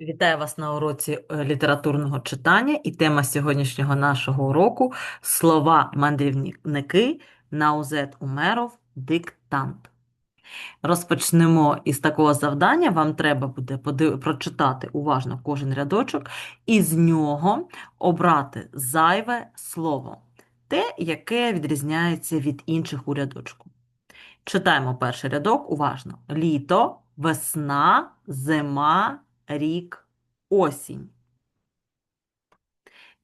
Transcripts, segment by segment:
Вітаю вас на уроці е, літературного читання і тема сьогоднішнього нашого уроку слова мандрівники Наузет Умеров диктант. Розпочнемо із такого завдання. Вам треба буде прочитати уважно кожен рядочок і з нього обрати зайве слово, те, яке відрізняється від інших у рядочку. Читаємо перший рядок уважно. Літо, весна, зима, рік, осінь.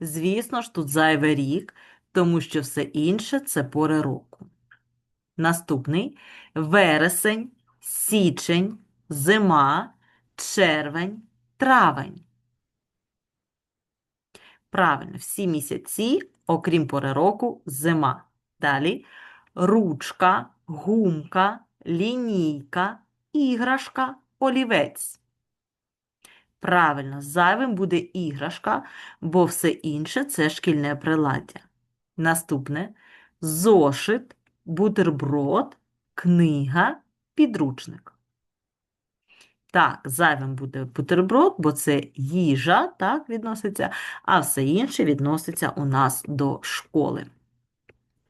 Звісно ж, тут зайвий рік, тому що все інше це пори року. Наступний вересень, січень, зима, червень, травень. Правильно, всі місяці, окрім пори року, зима. Далі ручка, гумка, лінійка, іграшка, олівець. Правильно, зайвим буде іграшка, бо все інше це шкільне приладдя. Наступне зошит, бутерброд, книга, підручник. Так, зайвим буде бутерброд, бо це їжа, так, відноситься, а все інше відноситься у нас до школи.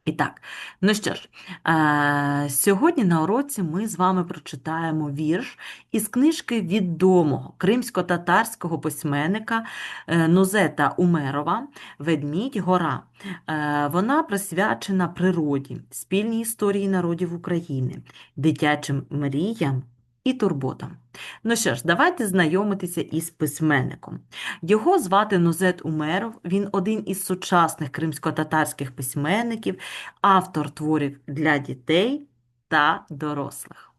І так, ну що ж, е, сьогодні на уроці ми з вами прочитаємо вірш із книжки відомого кримсько-татарського письменника е, Нузета Умерова «Ведмідь гора». Е, Вона присвячена природі, спільній історії народів України, дитячим мріям і турботам. Ну що ж, давайте знайомитися із письменником. Його звати Нузет Умеров, він один із сучасних кримсько-татарських письменників, автор творів для дітей та дорослих.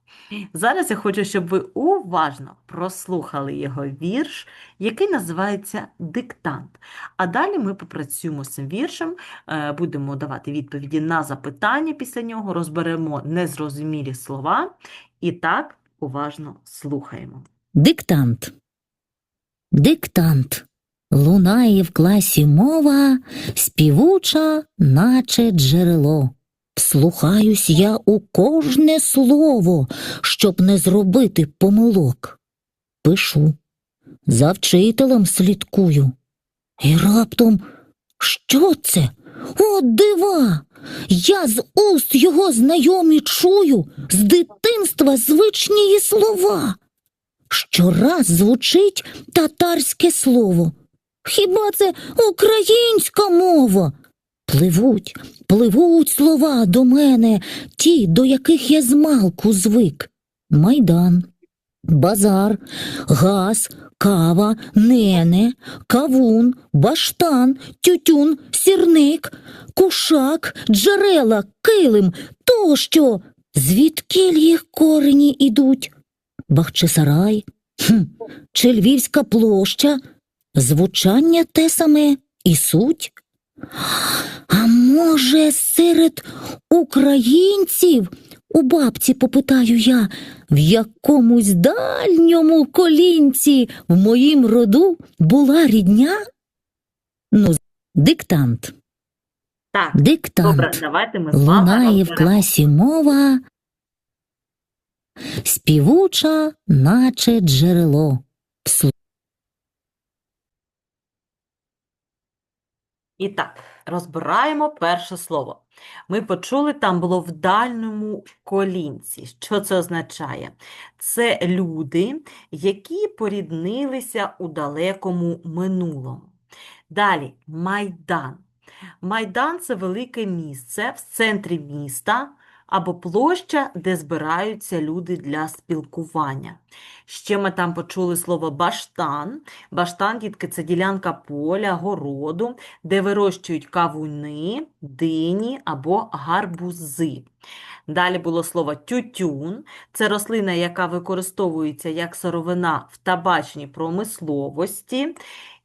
Зараз я хочу, щоб ви уважно прослухали його вірш, який називається Диктант. А далі ми попрацюємо з цим віршем, е, будемо давати відповіді на запитання після нього, розберемо незрозумілі слова. І так уважно слухаємо. Диктант. Диктант. Лунає в класі мова, співуча, наче джерело. Вслухаюсь я у кожне слово, щоб не зробити помилок. Пишу, за вчителем слідкую. І раптом, що це? О, дива! Я з уст його знайомі чую, з дитинства звичні слова. Щораз звучить татарське слово. Хіба це українська мова? Пливуть, пливуть слова до мене, ті, до яких я змалку звик. Майдан, базар, газ, кава, нене, кавун, баштан, тютюн, сірник, кушак, джерела, килим, тощо. Звідкіль їх корені ідуть? Бахчисарай, хм, чи Львівська площа, звучання те саме і суть? А може, серед українців, у бабці попитаю я, в якомусь дальньому колінці в моїм роду була рідня? Ну, диктант, Так, диктант. добре, давайте ми з вами Лунає в класі мова, співуча, наче джерело. І так, розбираємо перше слово. Ми почули, там було в дальньому колінці. Що це означає? Це люди, які поріднилися у далекому минулому. Далі Майдан. Майдан це велике місце в центрі міста або площа, де збираються люди для спілкування. Ще ми там почули слово баштан. Баштан, дітки, це ділянка поля, городу, де вирощують кавуни, дині або гарбузи. Далі було слово тютюн. Це рослина, яка використовується як сировина в табачній промисловості.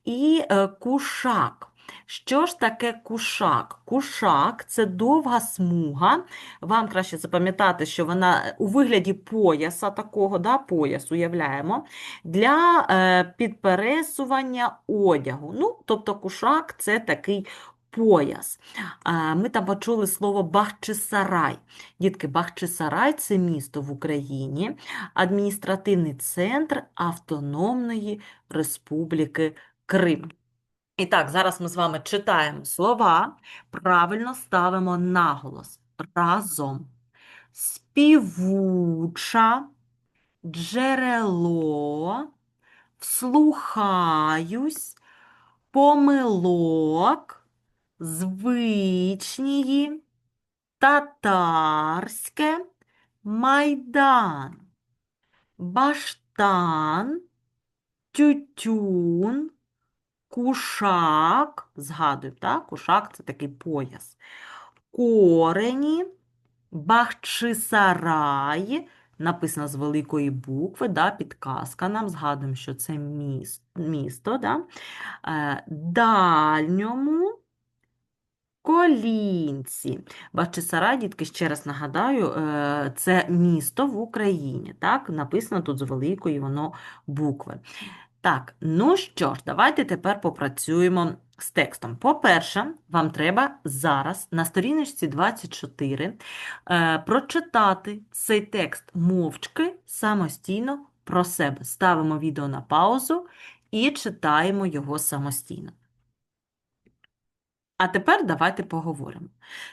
І е, кушак. Що ж таке кушак? Кушак – це довга смуга. Вам краще запам'ятати, що вона у вигляді пояса такого, да, пояс уявляємо, для е, підпересування одягу. Ну, тобто кушак – це такий пояс. А, Ми там почули слово Бахчисарай. Дітки, Бахчисарай – це місто в Україні, адміністративний центр Автономної Республіки Крим. І так, зараз ми з вами читаємо слова, правильно ставимо наголос. Разом. Співуча, джерело, вслухаюсь, помилок, звичнії, татарське, майдан, баштан, тютюн, кушак, згадуємо, так? Кушак це такий пояс. Корені, Бахчисарай, написано з великої букви, да, підказка нам, згадуємо, що це міс- місто, да? Е, Дальньому, Колінці. Бахчисарай, дітки, ще раз нагадаю, е, це місто в Україні, так? Написано тут з великої воно букви. Так, ну що ж, давайте тепер попрацюємо з текстом. По-перше, вам треба зараз на сторіночці 24 е, прочитати цей текст мовчки самостійно про себе. Ставимо відео на паузу і читаємо його самостійно. А тепер давайте поговоримо.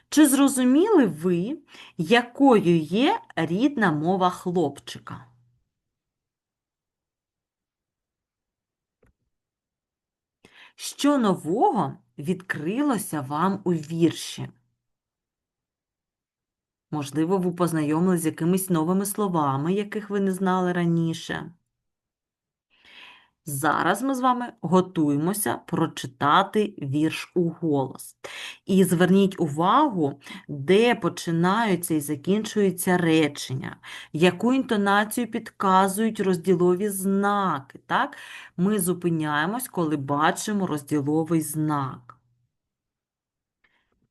Чи зрозуміли ви, якою є рідна мова хлопчика? Що нового відкрилося вам у вірші? Можливо, ви познайомилися з якимись новими словами, яких ви не знали раніше. Зараз ми з вами готуємося прочитати вірш у голос. І зверніть увагу, де починаються і закінчуються речення, яку інтонацію підказують розділові знаки. Так? Ми зупиняємось, коли бачимо розділовий знак.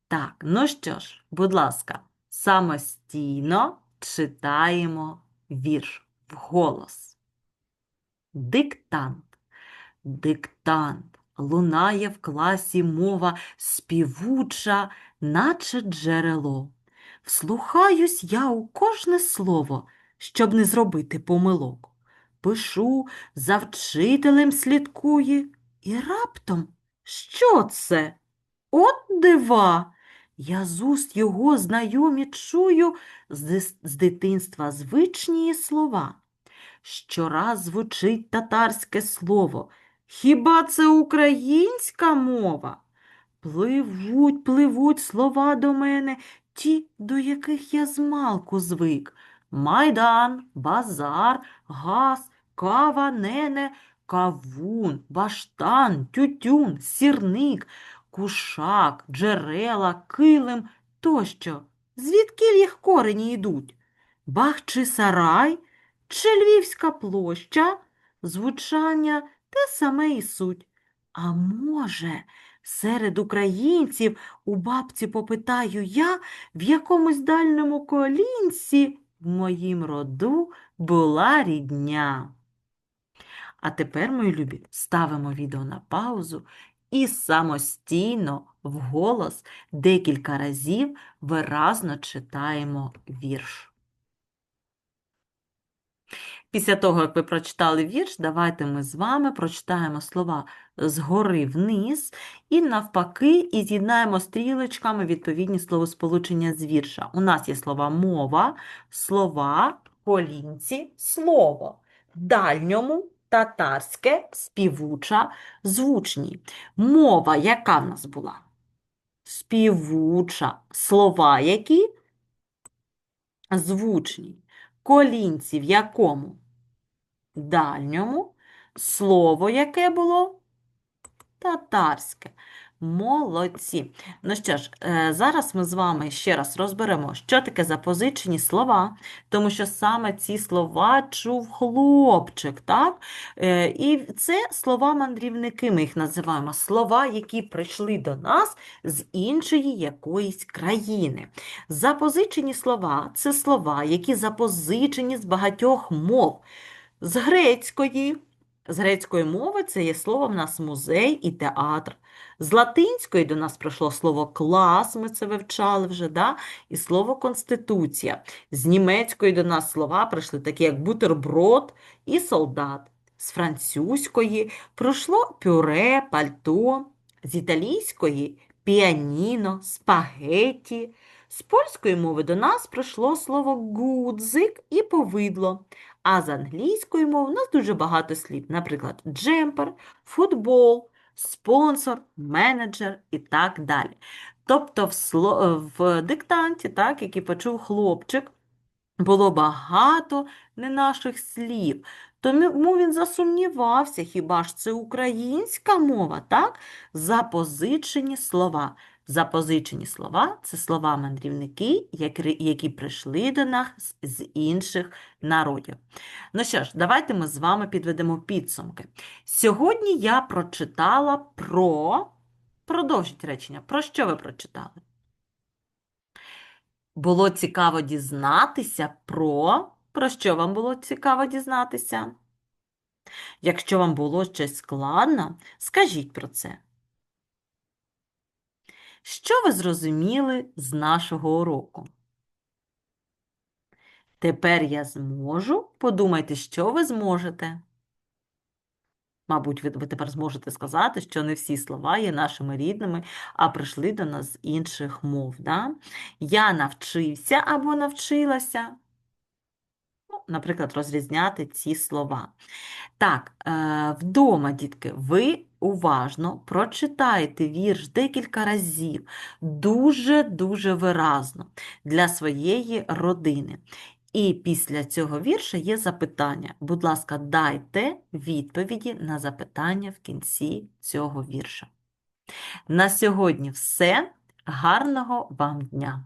Так, ну що ж, будь ласка, самостійно читаємо вірш вголос. Диктант. Диктант. Лунає в класі мова співуча, наче джерело. Вслухаюсь я у кожне слово, щоб не зробити помилок. Пишу, за вчителем слідкує, і раптом що це? От дива! Я з уст його знайомі чую з, дитинства звичні слова. Щораз звучить татарське слово. Хіба це українська мова? Пливуть, пливуть слова до мене, ті, до яких я змалку звик. Майдан, базар, газ, кава, нене, кавун, баштан, тютюн, сірник, кушак, джерела, килим тощо. Звідки їх корені йдуть? Бах чи сарай, чи Львівська площа, звучання те саме і суть. А може, серед українців у бабці попитаю я, в якомусь дальньому колінці в моїм роду була рідня. А тепер, мої любі, ставимо відео на паузу і самостійно, вголос, декілька разів виразно читаємо вірш. Після того, як ви прочитали вірш, давайте ми з вами прочитаємо слова згори вниз і навпаки, і з'єднаємо стрілочками відповідні словосполучення з вірша. У нас є слова мова, слова, колінці, слово. Дальньому, татарське, співуча, звучні. Мова, яка в нас була? Співуча. Слова які? Звучні. Колінці в якому? Дальньому. Слово яке було? Татарське. Молодці. Ну що ж, е, зараз ми з вами ще раз розберемо, що таке запозичені слова, тому що саме ці слова чув хлопчик, так? Е, І це слова-мандрівники, ми їх називаємо, слова, які прийшли до нас з іншої якоїсь країни. Запозичені слова це слова, які запозичені з багатьох мов. З грецької, З грецької мови це є слово в нас музей і театр. З латинської до нас прийшло слово клас, ми це вивчали вже, да? і слово конституція. З німецької до нас слова прийшли такі, як бутерброд і солдат. З французької пройшло пюре, пальто, з італійської піаніно, спагетті. З польської мови до нас прийшло слово гудзик і повидло. А з англійської мови у нас дуже багато слів, наприклад, джемпер, футбол, спонсор, менеджер і так далі. Тобто в, сло- в диктанті, так, який почув хлопчик, було багато не наших слів. Тому він засумнівався, хіба ж це українська мова, так? Запозичені слова. Запозичені слова це слова мандрівники, які, прийшли до нас з інших народів. Ну що ж, давайте ми з вами підведемо підсумки. Сьогодні я прочитала про. Продовжіть речення. Про що ви прочитали? Було цікаво дізнатися про. Про що вам було цікаво дізнатися? Якщо вам було щось складно, скажіть про це. Що ви зрозуміли з нашого уроку? Тепер я зможу. Подумайте, що ви зможете. Мабуть, ви, тепер зможете сказати, що не всі слова є нашими рідними, а прийшли до нас з інших мов. Да? Я навчився або навчилася. Наприклад, розрізняти ці слова. Так, е, вдома, дітки, ви уважно прочитаєте вірш декілька разів, дуже-дуже виразно для своєї родини. І після цього вірша є запитання. Будь ласка, дайте відповіді на запитання в кінці цього вірша. На сьогодні все. Гарного вам дня!